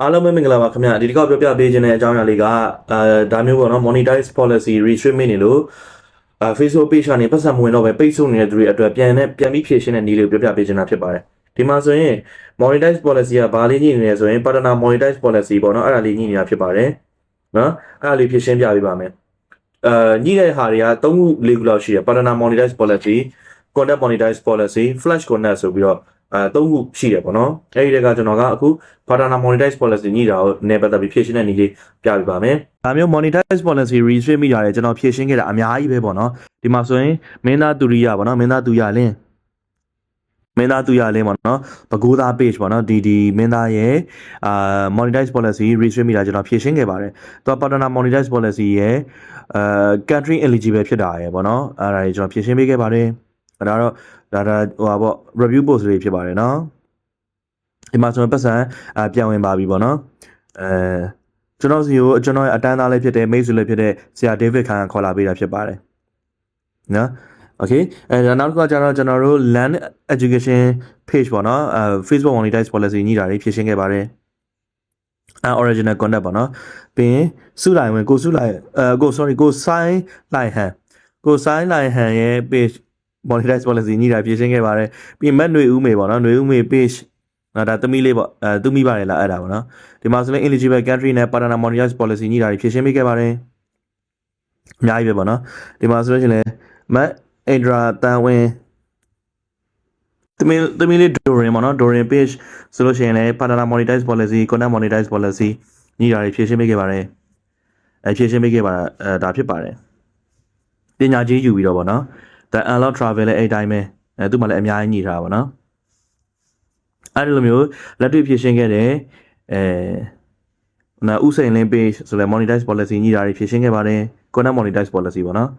အားလုံးပဲမင်္ဂလာပါခင်ဗျာဒီတစ်ခေါက်ပြောပြပေးခြင်းတဲ့အကြောင်းအရာလေးကအဲဒါမျိုးပေါ့နော် monetize policy restrict နေလို့အဲ Facebook page ကနေပတ်စံမဝင်တော့ပဲပိတ်ဆို့နေတဲ့သူတွေအတွက်ပြန်နဲ့ပြန်ပြီးဖြည့်ရှင်းတဲ့နည်းလေးကိုပြောပြပေးခြင်းတာဖြစ်ပါတယ်ဒီမှာဆိုရင် monetize policy ကဘာလေးညှိနေလဲဆိုရင် partner monetize policy ပေါ့နော်အဲ့ဒါလေးညှိနေတာဖြစ်ပါတယ်နော်အဲ့ဒါလေးဖြည့်ရှင်းပြပေးပါမယ်အဲညှိတဲ့ဟာတွေက၃ခု၄ခုလောက်ရှိတယ် partner monetize policy content monetize policy flash content ဆိုပြီးတော့ အဲသုံးခုရှိတယ်ပေါ့နော်အဲဒီတက်ကကျွန်တော်ကအခု partner monetize policy ညှိတာကိုနေပတ်သက်ပြီးဖြည့်ရှင်းတဲ့နည်းလေးပြပြပါမယ်ဒါမျိုး monetize policy restrict မိတာလေကျွန်တော်ဖြည့်ရှင်းခဲ့တာအများကြီးပဲပေါ့နော်ဒီမှာဆိုရင်မင်းသားသူရိယပေါ့နော်မင်းသားသူရလင်းမင်းသားသူရလင်းပေါ့နော်ဘကိုးသား page ပေါ့နော်ဒီဒီမင်းသားရဲ့အာ monetize policy restrict မိတာကျွန်တော်ဖြည့်ရှင်းခဲ့ပါတယ်သူက partner monetize policy ရဲ့အာ country eligible ဖြစ်တာရယ်ပေါ့နော်အဲ့ဒါကြီးကျွန်တော်ဖြည့်ရှင်းပေးခဲ့ပါတယ် ဒါတော့ဒါဒါဟိုပါပေါ့ review post လေးဖြစ်ပါတယ်နော်ဒီမှာဆိုရင်ပတ်စံအပြန်ဝင်ပါပြီပေါ့နော်အဲကျွန်တော်စီကိုကျွန်တော်ရဲ့အတန်းသားလေးဖြစ်တဲ့မိတ်ဆွေလေးဖြစ်တဲ့ဆရာ David ခန်ခေါ်လာပေးတာဖြစ်ပါတယ်နော် okay အဲဒါနောက်တစ်ခုကကျတော့ကျွန်တော်တို့ land education page ပေါ့နော်အဲ Facebook monetize policy ညှိတာတွေဖြည့်ရှင်းခဲ့ပါတယ်အဲ original content ပေါ့နော်ပြီးရင်စုလိုက်ဝင်ကိုစုလိုက်အဲကို sorry ကိုဆိုင်လိုက်ဟန်ကိုဆိုင်လိုက်ဟန်ရဲ့ page monetize policy ညှိတာဖြည့်ရှင်းခဲ့ပါတယ်ပြီးရင်မက်ຫນွေဦးမေပေါ့နော်ຫນွေဦးမေ page နော်ဒါသမီးလေးပေါ့အဲသူမိပါတယ်လားအဲ့ဒါပေါ့နော်ဒီမှာဆိုရင် eligible country နဲ့ partner monetize policy ညှိတာတွေဖြည့်ရှင်းပေးခဲ့ပါတယ်အများကြီးပဲပေါ့နော်ဒီမှာဆိုလို့ရှိရင်လည်းမက်အင်ဒရာတန်ဝင်သမီးသမီးလေးဒိုရင်ပေါ့နော်ဒိုရင် page ဆိုလို့ရှိရင်လည်း partner monetize policy content monetize policy ညှိတာတွေဖြည့်ရှင်းပေးခဲ့ပါတယ်အဲဖြည့်ရှင်းပေးခဲ့ပါအဲဒါဖြစ်ပါတယ်ပညာကြီးယူပြီးတော့ပေါ့နော် the unlock travel လည်းအဲ့တိုင်းပဲအဲသူ့မှာလည်းအများကြီးညှိထားပါပေါ့နော်အဲ့ဒီလိုမျိုးလက်တွေ့ဖြည့်ရှင်းခဲ့တဲ့အဲနာဥစိန်လင်း page ဆိုလဲ monetize policy ညှိတာတွေဖြည့်ရှင်းခဲ့ပါတယ် content monetize policy ပေါ့နော်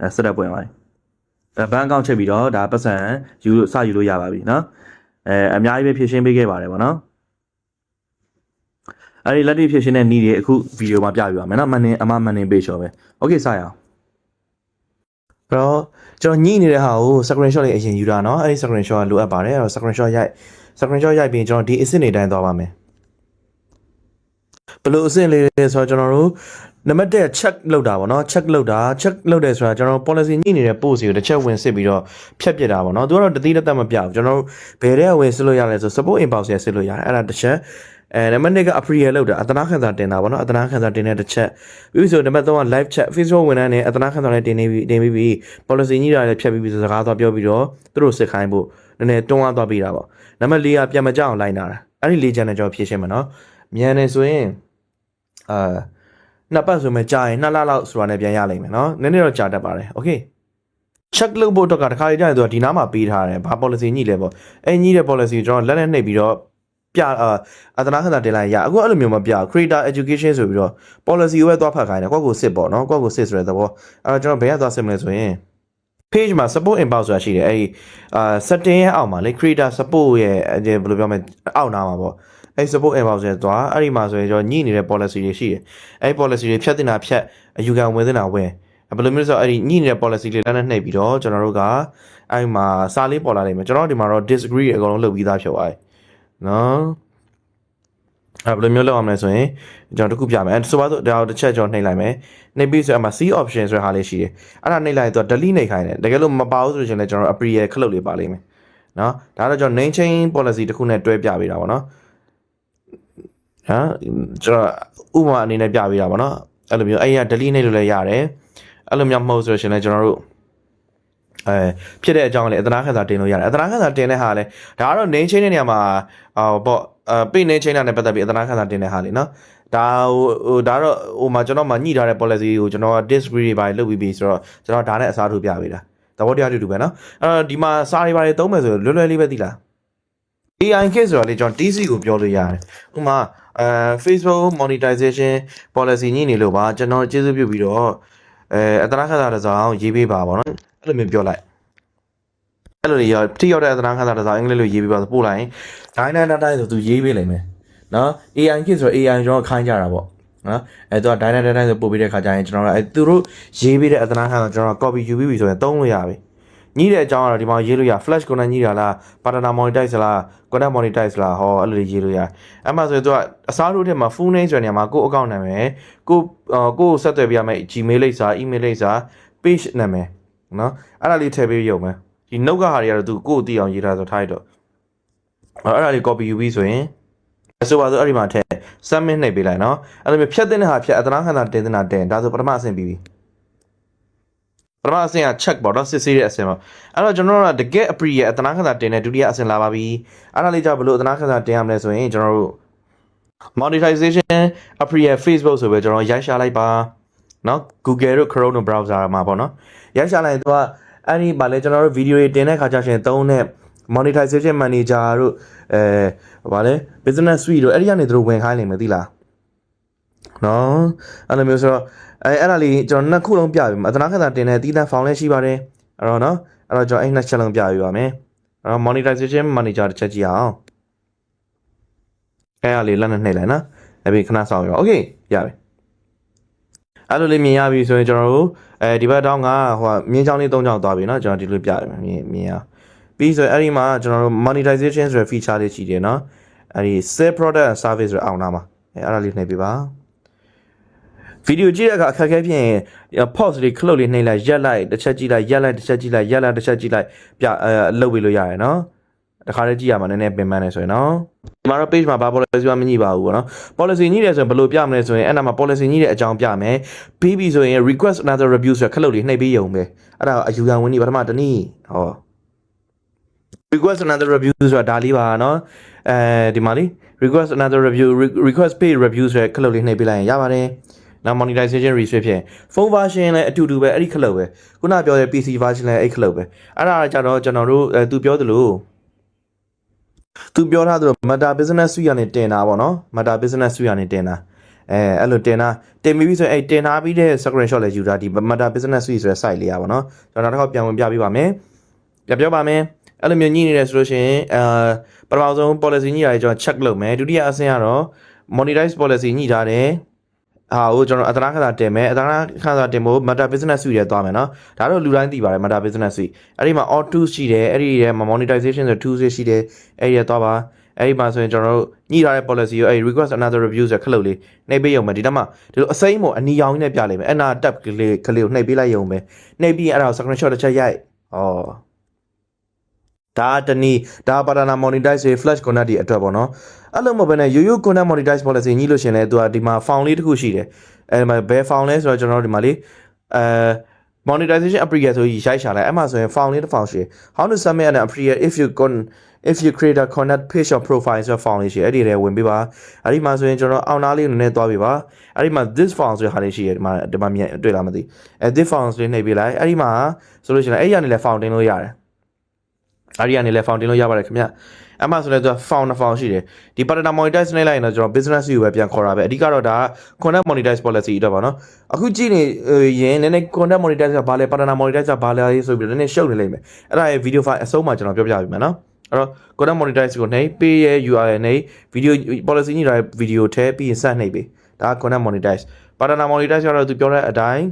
အဲ setup ပွင့်ပါတယ်အဲဘဏ်အကောင့်ချက်ပြီးတော့ဒါပတ်စံယူလို့စယူလို့ရပါပြီနော်အဲအများကြီးပဲဖြည့်ရှင်းပေးခဲ့ပါတယ်ပေါ့နော်အဲ့ဒီလက်တွေ့ဖြည့်ရှင်းတဲ့နည်းတွေအခုဗီဒီယိုမှာပြပြပါမယ်နော်မန်နေအမမန်နေ page ရောပဲ okay စရအောင် အဲ့တော့ကျွန်တော်ညှိနေတဲ့ဟာကို screenshot လေးအရင်ယူတာเนาะအဲ့ဒီ screenshot ကလိုအပ်ပါတယ်အဲ့တော့ screenshot ရိုက် screenshot ရိုက်ပြီးကျွန်တော်ဒီအဆင့်တွေတိုင်းသွားပါမယ်ဘယ်လိုအဆင့်လေးလဲဆိုတော့ကျွန်တော်တို့နံပါတ်1 check လုပ်တာပေါ့နော် check လုပ်တာ check လုပ်တယ်ဆိုတာကျွန်တော် policy ညှိနေတဲ့ post ကိုတစ်ချက်ဝင်စစ်ပြီးတော့ဖြတ်ပြစ်တာပေါ့နော်သူကတော့တတိတသက်မပြဘူးကျွန်တော်တို့ဘယ်တဲ့ဝင်စစ်လို့ရလဲဆို support inbox ရစစ်လို့ရတယ်အဲ့ဒါတစ်ချက် အဲနံပါတ်2က appeal လောက်တာအတနာခံစာတင်တာပေါ့နော်အတနာခံစာတင်တဲ့တစ်ချက်ပြီးပြီဆိုနံပါတ်3က live chat Facebook ဝန်ထမ်းနဲ့အတနာခံစာနဲ့တင်နေပြီတင်ပြီးပြီ policy ညှိတာလည်းဖြတ်ပြီးပြီဆိုစကားသွားပြောပြီးတော့သူတို့စစ်ခိုင်းဖို့နည်းနည်းတွန်းအားသွားပြီးတာပေါ့နံပါတ်4ကပြန်မကြအောင်လိုက်နာတာအဲ့ဒီ၄ချက်နဲ့ကျွန်တော်ဖြည့်ရှင်းမယ်နော်မြန်နေဆိုရင်အာနှစ်ပတ်ဆိုမှကြာရင်နှစ်လလောက်ဆိုတာနဲ့ပြန်ရလိမ့်မယ်နော်နည်းနည်းတော့ကြာတတ်ပါတယ်โอเค check လုပ်ဖို့တော့ကတခါလေးကြာရင်သူကဒီနားမှာပေးထားတယ်ဘာ policy ညှိလဲပေါ့အဲညှိတဲ့ policy ကိုကျွန်တော်လက်နဲ့နှိပ်ပြီးတော့ ပြအာအတနာခဏတင်လိုက်ရအခုအဲ့လိုမျိုးမပြ creator education ဆိုပြီးတော့ policy ကိုပဲသွားဖတ်ခိုင်းတယ်ကိုယ့်ကိုစစ်ပေါ့နော်ကိုယ့်ကိုစစ်ဆိုတဲ့သဘောအဲ့တော့ကျွန်တော်ဘယ်ကသွားစစ်မလဲဆိုရင် page မှာ support inbox ဆိုတာရှိတယ်အဲ့ဒီအာ setting ရဲ့အောက်မှာလေ creator support ရဲ့အဲဘယ်လိုပြောမလဲအောက်နားမှာပေါ့အဲ့ support inbox ရဲ့သွားအဲ့ဒီမှာဆိုရင်ကျွန်တော်ညှိနေတဲ့ policy တွေရှိတယ်အဲ့ policy တွေဖြတ်တင်တာဖြတ်အယူခံဝင်တင်တာဝင်ဘယ်လိုမျိုးဆိုအဲ့ဒီညှိနေတဲ့ policy လေးလက်နဲ့နှိပ်ပြီးတော့ကျွန်တော်တို့ကအဲ့ဒီမှာစာလေးပေါ်လာနိုင်မယ်ကျွန်တော်ဒီမှာတော့ disagree အကုန်လုံးလုပ်ပြီးသားဖြစ်သွားပြီ နော်အဲ့ဘယ်လိုမျိုးလုပ်အောင်လဲဆိုရင်ကျွန်တော်တခုပြမယ်အဲဆိုပါတော့ဒါတစ်ချက်ကျွန်တော်နှိပ်လိုက်မယ်နှိပ်ပြီးဆိုအမှ C option ဆိုတဲ့ဟာလေးရှိတယ်အဲ့ဒါနှိပ်လိုက်တော့ delete နှိပ်ခိုင်းတယ်တကယ်လို့မပါဘူးဆိုရင်လည်းကျွန်တော် appeal ခလုတ်လေးပါလိမ့်မယ်နော်ဒါတော့ကျွန်တော် name chain policy တခုနဲ့တွဲပြပေးတာပေါ့နော်ဟမ်ကျွန်တော်ဥပမာအနေနဲ့ပြပေးတာပေါ့နော်အဲ့လိုမျိုးအဲ့ရ delete နှိပ်လို့လည်းရတယ်အဲ့လိုမျိုးမဟုတ်ဆိုရင်လည်းကျွန်တော်တို့ အဲဖြစ်တဲ့အကြောင်းလည်းအသနာခံစာတင်လို့ရတယ်အသနာခံစာတင်တဲ့ဟာလည်းဒါကတော့ name chain တဲ့နေရာမှာဟောပေါ့အဲ page name chain နဲ့ပတ်သက်ပြီးအသနာခံစာတင်တဲ့ဟာလေနော်ဒါဟိုဟိုဒါတော့ဟိုမှာကျွန်တော်မှညှိထားတဲ့ policy ကိုကျွန်တော်က disagree တွေပါလုပ်ပြီးပြီဆိုတော့ကျွန်တော်ဒါနဲ့အစားထိုးပြပေးတာသဘောတရားတူတူပဲနော်အဲ့တော့ဒီမှာစာတွေပါတယ်သုံးမယ်ဆိုလွယ်လွယ်လေးပဲသိလား AI case ဆိုတာလေကျွန်တော် TC ကိုပြောလို့ရတယ်ဥပမာအဲ Facebook monetization policy ညှိနေလို့ပါကျွန်တော်ကျေးဇူးပြုပြီးတော့အဲအသနာခံစာတစ်စောင်းရေးပေးပါပေါ့နော်အဲ့လိုမျိုးပြောလိုက် အဲ့လိုရောထိရောက်တဲ့အသနာခံစာတစ်စောင်းအင်္ဂလိပ်လိုရေးပေးပါဆိုပို့လိုက်ရင်ဒိုင်းတိုင်းတိုင်းဆိုသူရေးပေးလိမ့်မယ်နော် AI case ဆိုတော့ AI ကျွန်တော်ခိုင်းကြတာပေါ့နော်အဲတော့ဒိုင်းတိုင်းတိုင်းဆိုပို့ပေးတဲ့ခါကျရင်ကျွန်တော်တို့အဲသူတို့ရေးပေးတဲ့အသနာခံစာကျွန်တော် copy ယူပြီးပြီဆိုရင်သုံးလို့ရပြီညှိတဲ့အကြောင်းကတော့ဒီမှာရေးလို့ရ flash content ညှိတာလား partner monetize လား content monetize လားဟောအဲ့လိုရေးလို့ရအဲ့မှာဆိုရင်သူကအစားထိုးထဲမှာ full name ဆိုတဲ့နေရာမှာကိုယ့် account နာမည်ကိုအာကိုယ်ဆက်သွယ်ပြရမယ့် Gmail လိပ်စာ email လိပ်စာ page နာမည်နော်အဲ့ဒါလေးထည့်ပေးရုံပဲ ဒီ note ကဟာတွေကတော့သူကိုယ့်အသိအောင်ရေးထားဆိုထားရတော့အဲ့ဒါလေး copy ယူပြီးဆိုရင်အဆိုပါဆိုအဲ့ဒီမှာထည့် submit နှိပ်ပေးလိုက်နော်အဲ့လိုမျိုးဖြတ်တဲ့ဟာဖြတ်အတနာခန္ဓာတင်တဲ့နာတင်ဒါဆိုပထမအဆင့်ပြီးပြီပထမအဆင့်က check ပေါ့နော်စစ်ဆေးတဲ့အဆင့်ပေါ့အဲ့တော့ကျွန်တော်တို့ကတကယ် appre ရဲ့အတနာခန္ဓာတင်တဲ့ဒုတိယအဆင့်လာပါပြီအဲ့ဒါလေးကြောင့်ဘလို့အတနာခန္ဓာတင်ရမလဲဆိုရင်ကျွန်တော်တို့ monetization appre ရဲ့ Facebook ဆိုပဲကျွန်တော်ရိုက်ရှာလိုက်ပါနော် Google တို့ Chrome တို့ browser မှာပေါ့နော်ရိုက်ရှာလိုက်ရင်သူက အဲ့ဒီမှာလဲကျွန်တော်တို့ video တွေတင်တဲ့ခါကျရှင်သုံးတဲ့ monetization manager တို့အဲဘာလဲ business suite တို့အဲ့ဒီကနေသူတို့ဝင်ခိုင်းနိုင်မယ်သိလားနော်အဲ့လိုမျိုးဆိုတော့အဲအဲ့ဒါလေးကျွန်တော်နှစ်ခုလုံးပြပြီအတနာခန္ဓာတင်တဲ့တီးတန်း found လည်းရှိပါတယ်အဲ့တော့နော်အဲ့တော့ကျွန်တော်အဲ့နှစ်ချက်လုံးပြပြပါမယ်အဲ့တော့ monetization manager တစ်ချက်ကြည့်အောင်အဲ့ဒါလေးလက်နဲ့နှိပ်လိုက်နော်အဲ့ပြီးခဏဆောင်ရအောင် okay ရပြီ အဲ့လိုလေးမြင်ရပြီဆိုရင်ကျွန်တော်တို့အဲဒီဘက်တောင်းကဟိုမြင်းချောင်းလေး၃ချောင်းသွားပြီเนาะကျွန်တော်ဒီလိုပြရမယ်မြင်မြင်ရပြီးဆိုရင်အဲ့ဒီမှာကျွန်တော်တို့ monetization ဆိုတဲ့ feature လေးရှိတယ်เนาะအဲ့ဒီ sell product and service ဆိုတဲ့အောင်နာမှာအဲ့အဲ့ဒါလေးနှိပ်ပြပါဗီဒီယိုကြည့်တဲ့အခါအခက်အခဲဖြစ်ရင် pause လေး close လေးနှိပ်လိုက်ရက်လိုက်တစ်ချက်ကြည့်လိုက်ရက်လိုက်တစ်ချက်ကြည့်လိုက်ရက်လိုက်တစ်ချက်ကြည့်လိုက်ပြအဲလှုပ်ပေးလို့ရတယ်เนาะ တခါတည်းကြည့်ရမှာနည်းနည်းပင်ပန်းနေဆိုရင်နော်ဒီမှာတော့ page မှာ policy မညိပါဘူးပေါ့နော် policy ညိတယ်ဆိုရင်ဘယ်လိုပြမလဲဆိုရင်အဲ့နာမှာ policy ညိတဲ့အကြောင်းပြမယ်ပြီးပြီဆိုရင် request another review ဆိုရခလုတ်လေးနှိပ်ပေးရုံပဲအဲ့ဒါအယူခံဝင်နေပထမတနည်းဟော request another review ဆိုတာဒါလေးပါနော်အဲဒီမှာလေ request another review request pay review ဆိုရခလုတ်လေးနှိပ်ပေးလိုက်ရင်ရပါတယ်နောက် monetization rate ဖြစ်ဖြစ် phone version လည်းအတူတူပဲအဲ့ဒီခလုတ်ပဲခုနပြောတဲ့ PC version လည်းအဲ့ခလုတ်ပဲအဲ့ဒါကြတော့ကျွန်တော်တို့သူပြောသလို သူပြောထားသလို Meta Business Suite ကနေတင်တာပေါ့နော် Meta Business Suite ကနေတင်တာအဲအဲ့လိုတင်တာတင်ပြီးပြီဆိုရင်အဲ့တင်ထားပြီးတဲ့ screenshot လည်းယူတာဒီ Meta Business Suite ဆိုတဲ့ site လေးอ่ะပေါ့နော်ကျွန်တော်နောက်တစ်ခေါက်ပြန်ဝင်ပြပေးပါမယ်ပြပြောပါမယ်အဲ့လိုမျိုးညှိနေတယ်ဆိုလို့ရှိရင်အဲပထမဆုံး policy ညှိရတယ်ကျွန်တော် check လုပ်မယ်ဒုတိယအဆင့်ကတော့ monetize policy ညှိထားတယ် ဟာဟိုကျွန်တော်အတနာခါတင်မယ်အတနာခါတင်ဖို့ Meta Business Suite ရဲသွားမယ်နော်ဒါတော့လူတိုင်းသိပါတယ် Meta Business Suite အဲ့ဒီမှာ all tools ရှိတယ်အဲ့ဒီထဲမှာ monetization ဆို tools ရှိတယ်အဲ့ဒီရဲသွားပါအဲ့ဒီမှာဆိုရင်ကျွန်တော်တို့ညှိထားတဲ့ policy ကိုအဲ့ request another review ဆိုခလုတ်လေးနှိပ်ပေးရုံပဲဒီတော့မှဒီလိုအစိမ်းမို့အနီရောင်ကြီးနဲ့ပြလိုက်မယ်အဲ့နာ tab ကလေးကလေးကိုနှိပ်ပေးလိုက်ရုံပဲနှိပ်ပြီးအဲ့ဒါကို screenshot တစ်ချက်ရိုက်ဩ ဒါတနည်းဒါပါဒနာ monetize ရေး flash connect တွေအတွက်ပေါ့နော်အဲ့လိုမဟုတ်ဘဲနဲ့ရိုးရိုး connect monetize policy ညှိလို့ရှင်လဲသူကဒီမှာ found လေးတစ်ခုရှိတယ်အဲ့ဒီမှာဘယ် found လဲဆိုတော့ကျွန်တော်တို့ဒီမှာလေးအဲ monetization application ဆိုကြီးရိုက်ရှာလိုက်အဲ့မှာဆိုရင် found လေးတစ် found ရှိတယ် how to submit an application if you con if you create a connect page or profile ဆို found လေးရှိတယ်အဲ့ဒီထဲဝင်ပေးပါအဲ့ဒီမှာဆိုရင်ကျွန်တော်အောင်နာလေးနည်းနည်းသွားပေးပါအဲ့ဒီမှာ this found ဆိုတဲ့ဟာလေးရှိတယ်ဒီမှာဒီမှာမြင်တွေ့လားမသိအဲ this found လေးနှိပ်ပေးလိုက်အဲ့ဒီမှာဆိုလို့ရှိရင်အဲ့ဒီကနေလည်း found တင်လို့ရတယ် အဲ့ဒီကနေလည်း found တင်လို့ရပါတယ်ခင်ဗျအမှဆိုလည်းသူက found နှစ် found ရှိတယ်ဒီ partner monetize နှိပ်လိုက်ရင်တော့ကျွန်တော် business view ပဲပြန်ခေါ်တာပဲအဓိကတော့ဒါ content monetize policy အတွက်ပါနော်အခုကြည့်နေရင်နည်းနည်း content monetize ကဘာလဲ partner monetize ကဘာလဲဆိုပြီးတော့နည်းနည်းရှုပ်နေလိမ့်မယ်အဲ့ဒါရဲ့ video file အဆုံးမှာကျွန်တော်ပြောပြပေးမယ်နော်အဲ့တော့ content monetize ကိုနှိပ် pay ရဲ့ URL နှိပ် video policy ညှိထားတဲ့ video ထဲပြီးရင်စနှိပ်ပေးဒါ content monetize partner monetize ကတော့သူပြောတဲ့အတိုင်း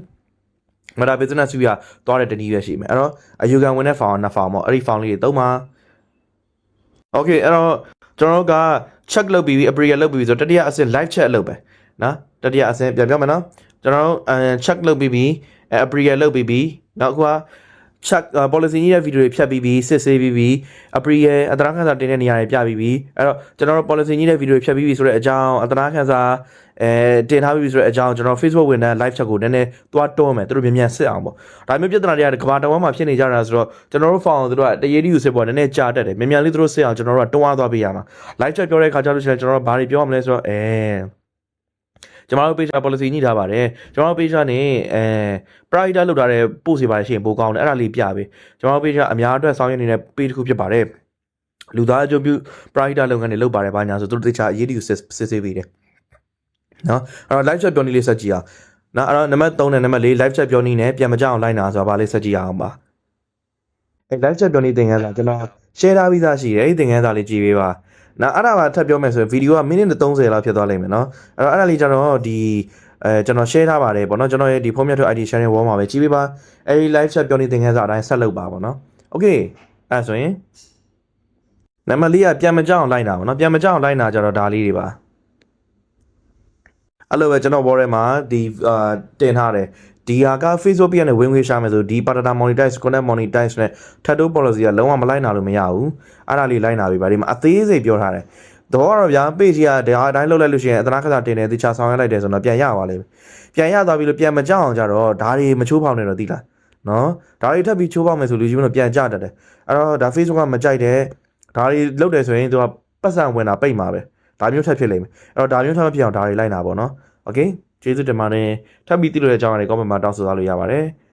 မတာ business view ကသွားတဲ့တနည်းပဲရှိမယ်အဲ့တော့အယူခံဝင်တဲ့ file နှစ် file ပေါ့အဲ့ဒီ file လေးတွေသုံးပါ Okay အဲ့တော့ကျွန်တော်တို့က check လုပ်ပြီးပြီ appraisal လုပ်ပြီးပြီဆိုတော့တတိယအဆင့် live chat လုပ်ပဲနော်တတိယအဆင့်ပြန်ပြောမယ်နော်ကျွန်တော်တို့အဲ check လုပ်ပြီးပြီအဲ appraisal လုပ်ပြီးပြီနောက်အခုက check policy ကြီးရဲ့ video တွေဖြတ်ပြီးပြီစစ်ဆေးပြီးပြီ appraisal အတရာခန်းစာတင်တဲ့နေရာတွေပြပြီးပြီအဲ့တော့ကျွန်တော်တို့ policy ကြီးရဲ့ video တွေဖြတ်ပြီးပြီဆိုတဲ့အကြောင်းအတရာခန်းစာအဲတင်ထားပြီးပြီဆိုတဲ့အကြောင်းကျွန်တော် Facebook ဝင်တဲ့ live chat ကိုနည်းနည်းသွားတွန်းမယ်သူတို့မြန်မြန်စစ်အောင်ပေါ့ဒါမျိုးပြဿနာတွေကကဘာတဝမ်းမှာဖြစ်နေကြတာဆိုတော့ကျွန်တော်တို့ file ကိုသူတို့ကတရေတီကိုစစ်ပေါ်နည်းနည်းကြာတတ်တယ်မြန်မြန်လေးသူတို့စစ်အောင်ကျွန်တော်တို့ကတွန်းအားသွားပေးရမှာ live chat ပြောတဲ့ခါကျလို့ရှိရင်ကျွန်တော်တို့ဘာတွေပြောရမလဲဆိုတော့အဲ ကျွန်တော်တို့ page policy ညှိထားပါတယ်ကျွန်တော်တို့ page ကနေအဲ private လောက်ထားတဲ့ post တွေပါတယ်ရှိရင်ပိုကောင်းတယ်အဲ့ဒါလေးပြပေးကျွန်တော်တို့ page ကအများအတွက်ဆောင်ရွက်နေတဲ့ page တစ်ခုဖြစ်ပါတယ်လူသားအကျိုးပြု private လုပ်ငန်းတွေလုပ်ပါတယ်ဘာညာဆိုသူတို့တခြားအရေးတူစစ်စစ်ဆေးပေးတယ်နော်အဲ့တော့ live chat ပြောနည်းလေးဆက်ကြည့်အောင်နော်အဲ့တော့နံပါတ်3နဲ့နံပါတ်4 live chat ပြောနည်းနဲ့ပြန်မကြအောင်လိုက်နာဆိုတာဘာလေးဆက်ကြည့်အောင်ပါအဲ live chat ပြောနည်းသင်ခန်းစာကျွန်တော် share ထားပြီးသားရှိတယ်အဲ့ဒီသင်ခန်းစာလေးကြည့်ပေးပါ နောက်အဲ့ဒါပါထပ်ပြောမယ်ဆိုရင်ဗီဒီယိုကမိနစ်30လောက်ဖြစ်သွားလိမ့်မယ်နော်အဲ့တော့အဲ့ဒါလေးကျတော့ဒီအဲကျွန်တော် share ထားပါတယ်ဗောနော်ကျွန်တော်ရဲ့ဒီဖုန်းမြတ်ထွက် ID sharing wall မှာပဲကြည့်ပေးပါအဲဒီ live chat ပြောနေသင်ခန်းစာအတိုင်းဆက်လုပ်ပါဗောနော် okay အဲ့ဆိုရင်နံပါတ်၄ကပြန်မကြအောင်လိုက်တာဗောနော်ပြန်မကြအောင်လိုက်တာကျတော့ဒါလေးတွေပါအဲ့လိုပဲကျွန်တော်ဘောထဲမှာဒီအာတင်ထားတယ် ဒီဟာက Facebook ပြနဲ့ဝင်ငွေရှာမယ်ဆိုဒီ partner monetize connect monetize နဲ့ tattoo policy ကလုံးဝမလိုက်နိုင်လို့မရဘူးအဲ့ဒါလေးလိုက်နာပြီဗါဒီမှာအသေးစိတ်ပြောထားတယ်တော့ကတော့ဗျာ page ကဒါအတိုင်းလုပ်လိုက်လို့ရှိရင်အသနာခစာတင်တယ်တခြားဆောင်ရလိုက်တယ်ဆိုတော့ပြန်ရပါလိမ့်မယ်ပြန်ရသွားပြီလို့ပြန်မကြောက်အောင်ကြတော့ဒါတွေမချိုးဖောက်နေတော့သိလားနော်ဒါတွေထပ်ပြီးချိုးဖောက်မယ်ဆိုလူကြီးမလို့ပြန်ကြတတ်တယ်အဲ့တော့ဒါ Facebook ကမကြိုက်တဲ့ဒါတွေလုပ်တယ်ဆိုရင်သူကပတ်စံဝင်တာပိတ်မှာပဲဒါမျိုးထပ်ဖြစ်လိမ့်မယ်အဲ့တော့ဒါမျိုးထပ်မဖြစ်အောင်ဒါတွေလိုက်နာပါတော့နော်โอเค ကျေးဇူးတင်ပါတယ်ထပ်ပြီးသိလို့ရတဲ့အကြောင်းအရာတွေ comment မှာတောင်းဆိုထားလို့ရပါတယ်